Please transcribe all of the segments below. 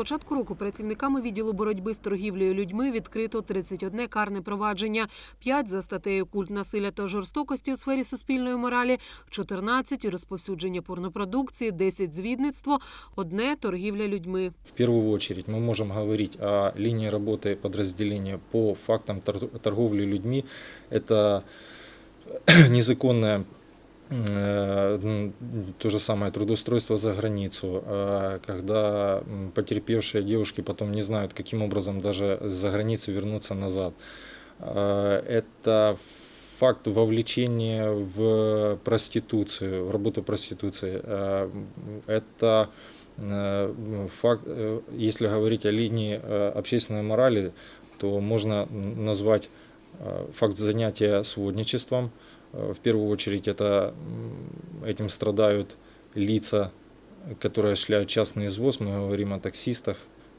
початку року працівниками відділу боротьби з торгівлею людьми відкрито 31 карне провадження, 5 за статтею культ насилля та жорстокості у сфері суспільної моралі, 14 – розповсюдження порнопродукції, 10 – звідництво, одне – торгівля людьми. В первую очередь мы можем говорить о линии работы подразделения по фактам тор- торговли людьми. Это незаконное то же самое трудоустройство за границу, э, когда потерпевшие девушки потом не знают, каким образом даже за границу вернуться назад. Э, Это факт вовлечения в проституцию, в работу проституции. Э, Это факт, э, если говорить о линии э, общественной морали, то можно назвать факт занятия сводничеством. Э, В первую очередь это этим страдают лица, которые осуществляют частный извоз. Мы говорим о таксистах,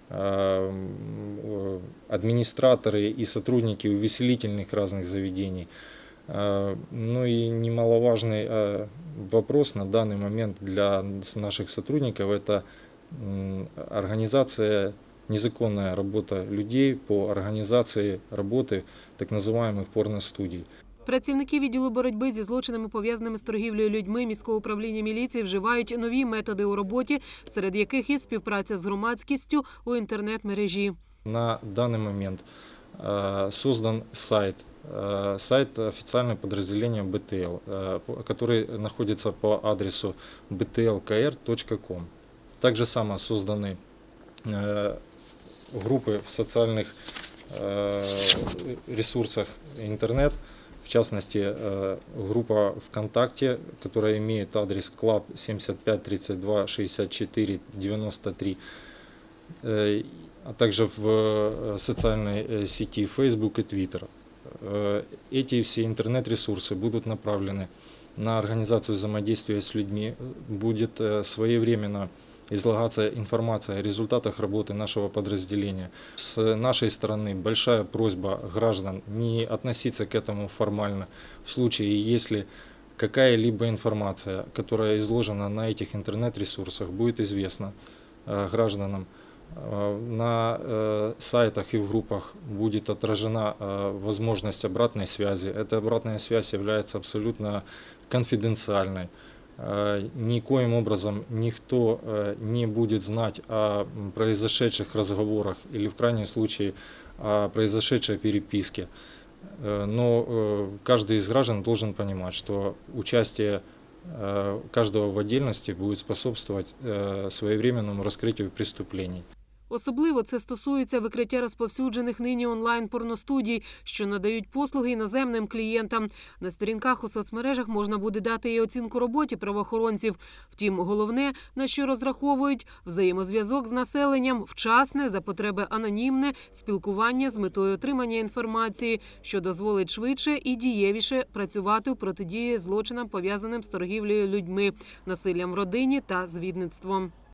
м, э, администраторы и сотрудники увеселительных разных заведений. Э, Ну и немаловажный э, вопрос на данный момент для наших сотрудников это организация, незаконная работа людей по организации работы так называемых порностудий. Працівники відділу боротьби зі злочинами, пов'язаними з торгівлею людьми міського управління міліції вживають нові методи у роботі, серед яких є співпраця з громадськістю у інтернет-мережі. На данный момент э, создан сайт, э, сайт официального подразделения BTL, э, по- который находится по адресу btlkr.com. Также само созданы э, группы в социальных э, ресурсах интернет, в частности, э, группа ВКонтакте, которая имеет адрес club 75 32 64 93, э, а также в э, социальной э, сети Facebook и Twitter. Эти все интернет-ресурсы будут направлены на организацию взаимодействия с людьми, будет своевременно излагаться информация о результатах работы нашего подразделения. С нашей стороны большая просьба граждан не относиться к этому формально. В случае, если какая-либо информация, которая изложена на этих интернет-ресурсах, будет известна э, гражданам, э, на э, сайтах и в группах будет отражена возможность обратной связи. Эта обратная связь является абсолютно конфиденциальной. Э, Никоим образом никто э, не будет знать о произошедших разговорах или в крайнем случае о произошедшей переписке. Э, Но каждый из граждан должен понимать, что участие каждого в отдельности будет способствовать своевременному раскрытию преступлений. Особливо це стосується викриття розповсюджених нині онлайн порностудій, що надають послуги іноземним клієнтам. На сторінках у соцмережах можна буде дати і оцінку роботі правоохоронців. Втім, головне, на що розраховують взаємозв'язок з населенням, вчасне за потреби анонімне спілкування з метою отримання інформації, що дозволить швидше і дієвіше працювати у протидії злочинам пов'язаним з торгівлею людьми, насиллям в родині та звідництвом.